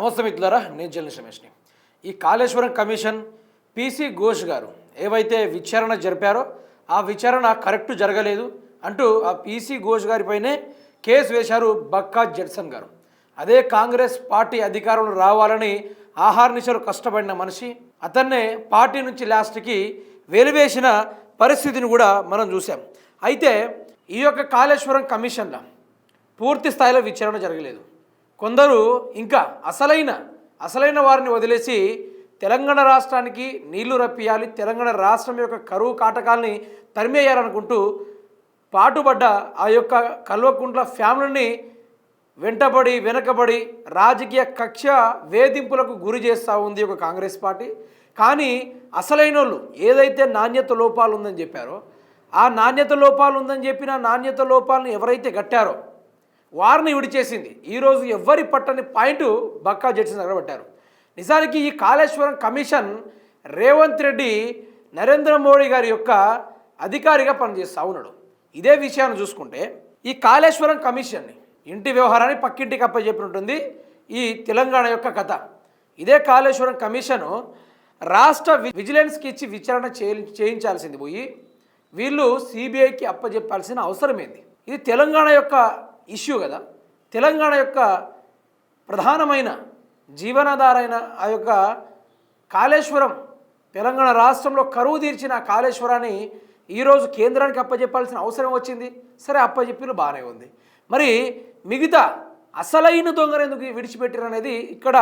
నమస్తే మిత్రులారా నేను జల్ని రమేష్ని. ఈ కాళేశ్వరం కమిషన్ పీసీ ఘోష్ గారు ఏవైతే విచారణ జరిపారో ఆ విచారణ కరెక్ట్ జరగలేదు అంటూ ఆ పీసీ ఘోష్ గారిపైనే కేసు వేశారు బక్కా జడ్సన్ గారు. అదే కాంగ్రెస్ పార్టీ అధికారంలో రావాలని ఆహార్నిశలు కష్టపడిన మనిషి అతన్నే పార్టీ నుంచి లాస్ట్కి వెలివేసిన పరిస్థితిని కూడా మనం చూసాం అయితే ఈ యొక్క కాళేశ్వరం కమిషన్లో పూర్తి స్థాయిలో విచారణ జరగలేదు. కొందరు ఇంకా అసలైన అసలైన వారిని వదిలేసి తెలంగాణ రాష్ట్రానికి నీళ్ళు రప్పియాలి తెలంగాణ రాష్ట్రం యొక్క కరువు కాటకాల్ని తరిమేయాలనుకుంటూ పాటుపడ్డ ఆ యొక్క కల్వకుంట్ల ఫ్యామిలీని వెంటబడి వెనకబడి రాజకీయ కక్ష వేధింపులకు గురి చేస్తూ ఉంది ఒక కాంగ్రెస్ పార్టీ. కానీ అసలైన వాళ్ళు ఏదైతే నాణ్యత లోపాలు ఉందని చెప్పారో ఆ నాణ్యత లోపాలు ఉందని చెప్పిన నాణ్యత లోపాలను ఎవరైతే కట్టారో వారిని విడిచేసింది ఈరోజు ఎవ్వరి పట్టని పాయింట్ బక్కా జడ్సన్ దగ్గర నిజానికి ఈ కాళేశ్వరం కమిషన్ రేవంత్ రెడ్డి నరేంద్ర మోడీ గారి యొక్క అధికారిగా పనిచేస్తూ ఉన్నాడు. ఇదే విషయాన్ని చూసుకుంటే ఈ కాళేశ్వరం కమిషన్ని ఇంటి వ్యవహారాన్ని పక్కింటికి అప్పచెప్పినట్టుంది ఈ తెలంగాణ యొక్క కథ. ఇదే కాళేశ్వరం కమిషను రాష్ట్ర విజిలెన్స్కి ఇచ్చి విచారణ చేయ చేయించాల్సింది పోయి వీళ్ళు సిబిఐకి అప్పచెప్పాల్సిన అవసరం ఏంది ఇది తెలంగాణ యొక్క ఇష్యూ కదా. తెలంగాణ యొక్క ప్రధానమైన జీవనాధారైన ఆ యొక్క కాళేశ్వరం తెలంగాణ రాష్ట్రంలో కరువు తీర్చిన కాళేశ్వరాన్ని ఈరోజు కేంద్రానికి అప్పచెప్పాల్సిన అవసరం వచ్చింది. సరే అప్పచెప్పిన బాగానే ఉంది. మరి మిగతా అసలైన దొంగను ఎందుకు విడిచిపెట్టారు అనేది ఇక్కడ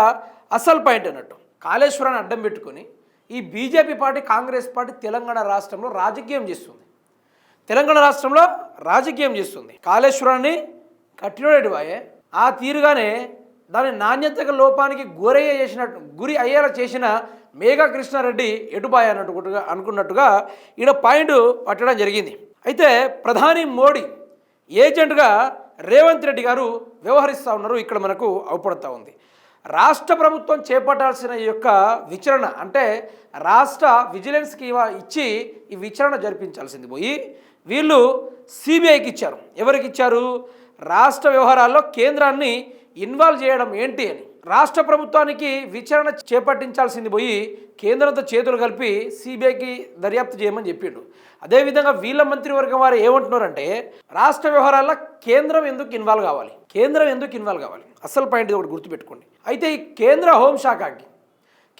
అసలు పాయింట్ అన్నట్టు. కాళేశ్వరాన్ని అడ్డం పెట్టుకొని ఈ BJP party Congress party Telangana రాష్ట్రంలో రాజకీయం చేస్తుంది. తెలంగాణ రాష్ట్రంలో రాజకీయం చేస్తుంది. కాళేశ్వరాన్ని కట్టినోడేటి వాయే. ఆ తీరుగానే దాని నాణ్యత లోపానికి గురయ్య చేసినట్టు గురి అయ్యేలా చేసిన మేఘా కృష్ణారెడ్డి ఎటుబాయ్ అన్నట్టుగా అనుకున్నట్టుగా ఈడ పాయింట్ పట్టడం జరిగింది. అయితే ప్రధాని మోడీ ఏజెంట్గా రేవంత్ రెడ్డి గారు వ్యవహరిస్తూ ఉన్నారు. ఇక్కడ మనకు అవుపడుతూ ఉంది. రాష్ట్ర ప్రభుత్వం చేపట్టాల్సిన ఈ యొక్క విచారణ అంటే రాష్ట్ర విజిలెన్స్కి ఇచ్చి ఈ విచారణ జరిపించాల్సింది పోయి వీళ్ళు సిబిఐకి ఇచ్చారు. ఎవరికి ఇచ్చారు? రాష్ట్ర వ్యవహారాల్లో కేంద్రాన్ని ఇన్వాల్వ్ చేయడం ఏంటి అని. రాష్ట్ర ప్రభుత్వానికి విచారణ చేపట్టించాల్సింది పోయి కేంద్రంతో చేతులు కలిపి సిబిఐకి దర్యాప్తు చేయమని చెప్పిండు. అదేవిధంగా వీళ్ళ మంత్రివర్గం వారు ఏమంటున్నారంటే రాష్ట్ర వ్యవహారాల్లో కేంద్రం ఎందుకు ఇన్వాల్వ్ కావాలి? కేంద్రం ఎందుకు ఇన్వాల్వ్ కావాలి? అసలు పాయింట్ ఒకటి గుర్తుపెట్టుకోండి. అయితే ఈ కేంద్ర హోంశాఖకి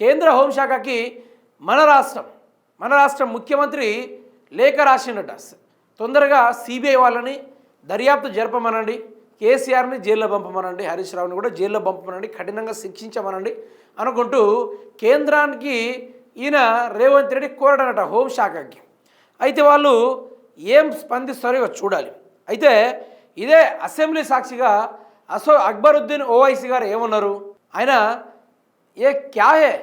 కేంద్ర హోంశాఖకి మన రాష్ట్రం మన రాష్ట్రం ముఖ్యమంత్రి లేఖ రాసిండట. తొందరగా సిబిఐ వాళ్ళని దర్యాప్తు జరపమనండి కేసీఆర్ని జైల్లో పంపమనండి హరీష్ రావుని కూడా జైల్లో పంపమనండి కఠినంగా శిక్షించమనండి అనుకుంటూ కేంద్రానికి ఈయన రేవంత్ రెడ్డి కోరడనట హోంశాఖకి అయితే వాళ్ళు ఏం స్పందిస్తారో ఇక చూడాలి. అయితే ఇదే అసెంబ్లీ సాక్షిగా అసో అక్బరుద్దీన్ ఓవైసీ గారు ఏమన్నారు? ఆయన ఏ క్యాహే?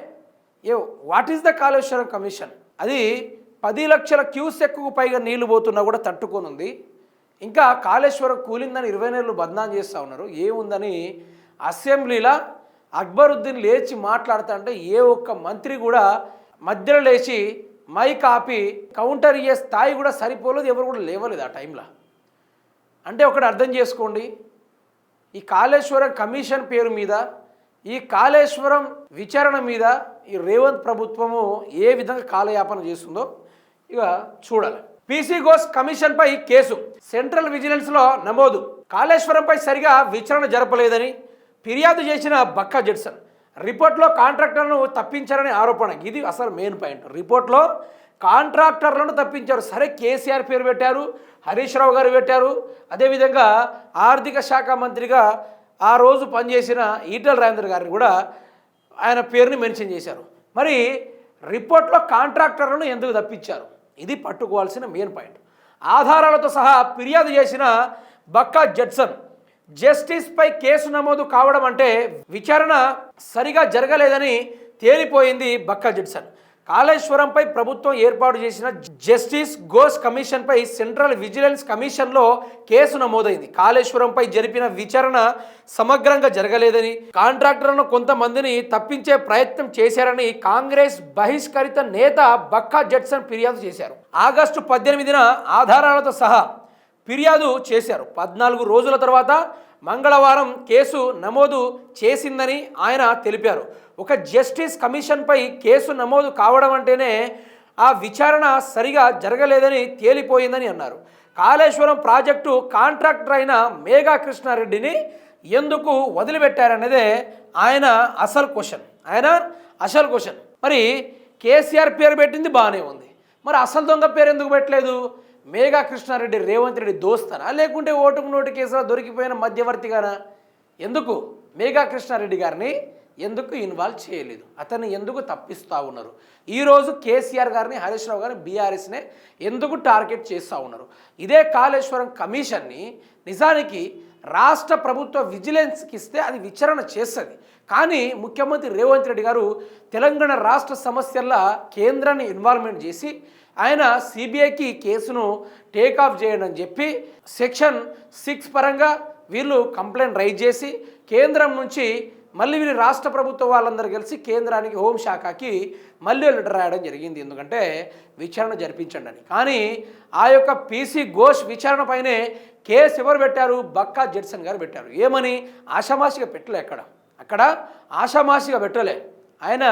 ఏ what is the Kaleshwaram commission? అది పది లక్షల క్యూసెక్కు పైగా నీళ్ళు పోతున్నా కూడా తట్టుకొని ఉంది ఇంకా కాళేశ్వరం కూలిందని ఇరవై నెలలు బద్నాం చేస్తూ ఉన్నారు. ఏముందని అసెంబ్లీలో అక్బరుద్దీన్ లేచి మాట్లాడుతా అంటే ఏ ఒక్క మంత్రి కూడా మధ్యలో లేచి మైక్ ఆపి కౌంటర్ ఇయ్యే స్థాయి కూడా సరిపోలేదు ఎవరు కూడా లేవలేదు ఆ టైంలో. అంటే ఒకటి అర్థం చేసుకోండి. ఈ కాళేశ్వరం కమిషన్ పేరు మీద ఈ కాళేశ్వరం విచారణ మీద ఈ రేవంత్ ప్రభుత్వము ఏ విధంగా కాలయాపన చేస్తుందో ఇక చూడాలి. పీసీ ఘోష్ కమిషన్పై కేసు. సెంట్రల్ విజిలెన్స్లో నమోదు. కాళేశ్వరంపై సరిగా విచారణ జరపలేదని ఫిర్యాదు చేసిన బక్కా జడ్సన్. రిపోర్ట్లో కాంట్రాక్టర్ను తప్పించారనే ఆరోపణ. ఇది అసలు మెయిన్ పాయింట్ రిపోర్ట్లో కాంట్రాక్టర్లను తప్పించారు. సరే కేసీఆర్ పేరు పెట్టారు హరీష్ రావు గారు పెట్టారు. అదేవిధంగా ఆర్థిక శాఖ మంత్రిగా ఆ రోజు పనిచేసిన ఈటల రాజేంద్ర గారిని కూడా ఆయన పేరుని మెన్షన్ చేశారు. మరి రిపోర్ట్లో కాంట్రాక్టర్లను ఎందుకు తప్పించారు? ఇది పట్టుకోవాల్సిన మెయిన్ పాయింట్ ఆధారాలతో సహా ఫిర్యాదు చేసిన బక్కా జడ్సన్ జస్టిస్పై కేసు నమోదు కావడం అంటే విచారణ సరిగా జరగలేదని తేలిపోయింది బక్కా జడ్సన్. కాళేశ్వరంపై ప్రభుత్వం ఏర్పాటు చేసిన జస్టిస్ ఘోష్ కమిషన్పై సెంట్రల్ విజిలెన్స్ కమిషన్లో కేసు నమోదైంది. కాళేశ్వరంపై జరిపిన విచారణ సమగ్రంగా జరగలేదని కాంట్రాక్టర్లను కొంతమందిని తప్పించే ప్రయత్నం చేశారని కాంగ్రెస్ బహిష్కరిత నేత బక్కా జడ్సన్ ఫిర్యాదు చేశారు. ఆగస్టు పద్దెనిమిదిన ఆధారాలతో సహా ఫిర్యాదు చేశారు. పద్నాలుగు రోజుల తర్వాత మంగళవారం కేసు నమోదు చేసిందని ఆయన తెలిపారు. ఒక జస్టిస్ కమిషన్పై కేసు నమోదు కావడం అంటేనే ఆ విచారణ సరిగా జరగలేదని తేలిపోయిందని అన్నారు. కాళేశ్వరం ప్రాజెక్టు కాంట్రాక్టర్ అయిన మేఘా కృష్ణారెడ్డిని ఎందుకు వదిలిపెట్టారనేదే ఆయన అసలు క్వశ్చన్. ఆయన అసలు క్వశ్చన్. మరి కేసీఆర్ పేరు పెట్టింది బాగానే ఉంది. మరి అసలు దొంగ పేరు ఎందుకు పెట్టలేదు? మేఘా కృష్ణారెడ్డి రేవంత్ రెడ్డి దోస్తనా? లేకుంటే ఓటుకు నోటు కేసులో దొరికిపోయిన మధ్యవర్తిగానా? ఎందుకు? మేఘా కృష్ణారెడ్డి గారిని ఎందుకు ఇన్వాల్వ్ చేయలేదు? అతన్ని ఎందుకు తప్పిస్తూ ఉన్నారు? ఈరోజు కేసీఆర్ గారిని హరీష్ రావు గారిని బీఆర్ఎస్నే ఎందుకు టార్గెట్ చేస్తూ ఉన్నారు? ఇదే కాళేశ్వరం కమిషన్ని నిజానికి రాష్ట్ర ప్రభుత్వ విజిలెన్స్కి ఇస్తే అది విచారణ చేస్తుంది. కానీ ముఖ్యమంత్రి రేవంత్ రెడ్డి గారు తెలంగాణ రాష్ట్ర సమస్యల్లో కేంద్రాన్ని ఇన్వాల్వ్మెంట్ చేసి ఆయన సిబిఐకి కేసును టేకాఫ్ చేయండి అని చెప్పి సెక్షన్ సిక్స్ పరంగా వీళ్ళు కంప్లైంట్ రైజ్ చేసి కేంద్రం నుంచి మళ్ళీ వీళ్ళు రాష్ట్ర ప్రభుత్వ వాళ్ళందరూ కలిసి కేంద్రానికి హోంశాఖకి మళ్ళీ లెటర్ రాయడం జరిగింది. ఎందుకంటే విచారణ జరిపించండి అని. కానీ ఆ యొక్క పీసీ ఘోష్ విచారణ పైనే కేసు ఎవరు పెట్టారు? బక్కా జెడ్సన్ గారు పెట్టారు. ఏమని? ఆషామాషిగా పెట్టలే అక్కడ. అక్కడ ఆషామాషిగా పెట్టలే. ఆయన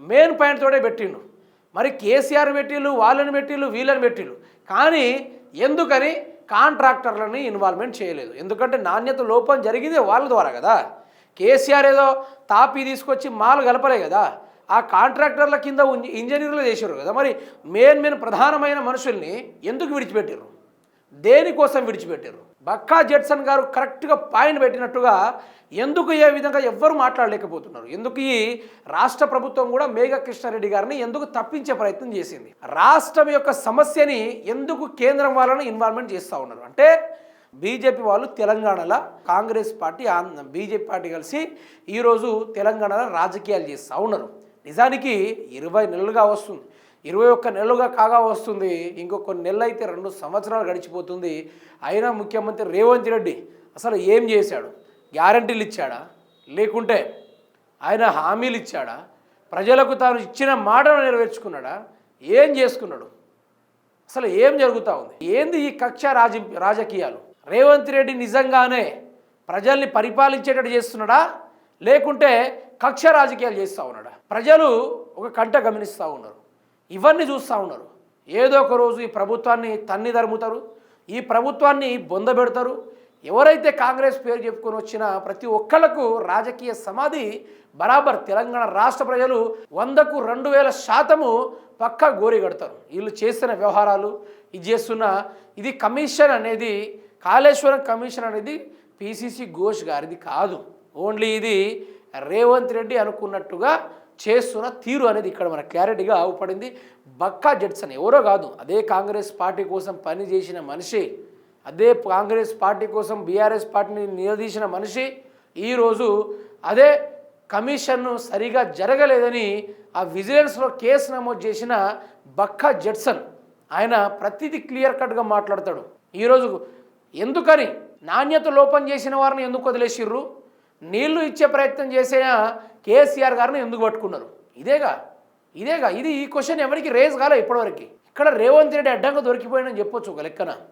మెయిన్ పాయింట్ తోటే పెట్టిండు. మరి కేసీఆర్ పెట్టిళ్ళు వాళ్ళని పెట్టిళ్ళు వీళ్ళని పెట్టిళ్ళు. కానీ ఎందుకని కాంట్రాక్టర్లని ఇన్వాల్వ్మెంట్ చేయలేదు. ఎందుకంటే నాణ్యత లోపం జరిగింది వాళ్ళ ద్వారా కదా. కేసీఆర్ ఏదో తాపి తీసుకొచ్చి మాలు గలపలే కదా. ఆ కాంట్రాక్టర్ల కింద ఉం- ఇంజనీర్లు చేసారు కదా. మరి మెయిన్ మెయిన్ ప్రధానమైన మనుషుల్ని ఎందుకు విడిచిపెట్టారు దేనికోసం విడిచిపెట్టారు బక్కా జెడ్సన్ గారు కరెక్ట్గా పాయింట్ పెట్టినట్టుగా ఎందుకు ఏ విధంగా ఎవ్వరు మాట్లాడలేకపోతున్నారు? ఎందుకు ఈ రాష్ట్ర ప్రభుత్వం కూడా మేఘ కృష్ణారెడ్డి గారిని ఎందుకు తప్పించే ప్రయత్నం చేసింది? రాష్ట్రం యొక్క సమస్యని ఎందుకు కేంద్రం వాళ్ళని ఇన్వాల్వ్మెంట్ చేస్తూ ఉన్నారు? అంటే బీజేపీ వాళ్ళు తెలంగాణలో Congress party Andhra BJP party కలిసి ఈరోజు తెలంగాణలో రాజకీయాలు చేస్తూ ఉన్నారు. నిజానికి ఇరవై నెలలుగా వస్తుంది. ఇరవై ఒక్క నెలలుగా కాగా వస్తుంది. ఇంకో కొన్ని నెలలు అయితే రెండు సంవత్సరాలు గడిచిపోతుంది. అయినా ముఖ్యమంత్రి రేవంత్ రెడ్డి అసలు ఏం చేశాడు? గ్యారంటీలు ఇచ్చాడా? లేకుంటే ఆయన హామీలు ఇచ్చాడా? ప్రజలకు తాను ఇచ్చిన మాటను నెరవేర్చుకున్నాడా? ఏం చేసుకున్నాడు? అసలు ఏం జరుగుతూ ఉంది? ఏంది ఈ కక్ష రాజ రాజకీయాలు? రేవంత్ రెడ్డి నిజంగానే ప్రజల్ని పరిపాలించేటట్టు చేస్తున్నాడా? లేకుంటే కక్ష రాజకీయాలు చేస్తూ ఉన్నాడా? ప్రజలు ఒక కంట గమనిస్తూ ఉన్నారు. ఇవన్నీ చూస్తూ ఉన్నారు. ఏదో ఒక రోజు ఈ ప్రభుత్వాన్ని తన్ని తరుముతారు ఈ ప్రభుత్వాన్ని బొందబెడతారు ఎవరైతే కాంగ్రెస్ పేరు చెప్పుకొని వచ్చినా ప్రతి ఒక్కళ్ళకు రాజకీయ సమాధి బరాబర్ తెలంగాణ రాష్ట్ర ప్రజలు వందకు రెండు వేల శాతము పక్కా గోరి కడతారు. వీళ్ళు చేస్తున్న వ్యవహారాలు ఇది చేస్తున్న ఇది కమిషన్ అనేది కాళేశ్వరం కమిషన్ అనేది పిసిసి ఘోష్ గారిది కాదు. ఓన్లీ ఇది రేవంత్ రెడ్డి అనుకున్నట్టుగా చేస్తున్న తీరు అనేది ఇక్కడ మన క్లారిటీగా అవుపడింది. బక్కా జడ్సన్ ఎవరో కాదు అదే కాంగ్రెస్ పార్టీ కోసం పనిచేసిన మనిషి అదే కాంగ్రెస్ పార్టీ కోసం బీఆర్ఎస్ పార్టీని నిలదీసిన మనిషి ఈరోజు అదే కమిషన్ను సరిగా జరగలేదని ఆ విజిలెన్స్లో కేసు నమోదు చేసిన బక్కా జడ్సన్ ఆయన ప్రతిదీ క్లియర్ కట్గా మాట్లాడతాడు. ఈరోజు ఎందుకని నాణ్యత లోపం చేసిన వారిని ఎందుకు వదిలేసిర్రు? నీళ్ళు ఇచ్చే ప్రయత్నం చేసిన కేసీఆర్ గారిని ఎందుకు పట్టుకున్నారు? ఇదేగా ఇదేగా. ఇది ఈ క్వశ్చన్ ఎవరికి రేజ్ కాలే ఇప్పటివరకు. ఇక్కడ రేవంత్ రెడ్డి అడ్డంగా దొరికిపోయిందని చెప్పొచ్చు ఒక లెక్కన.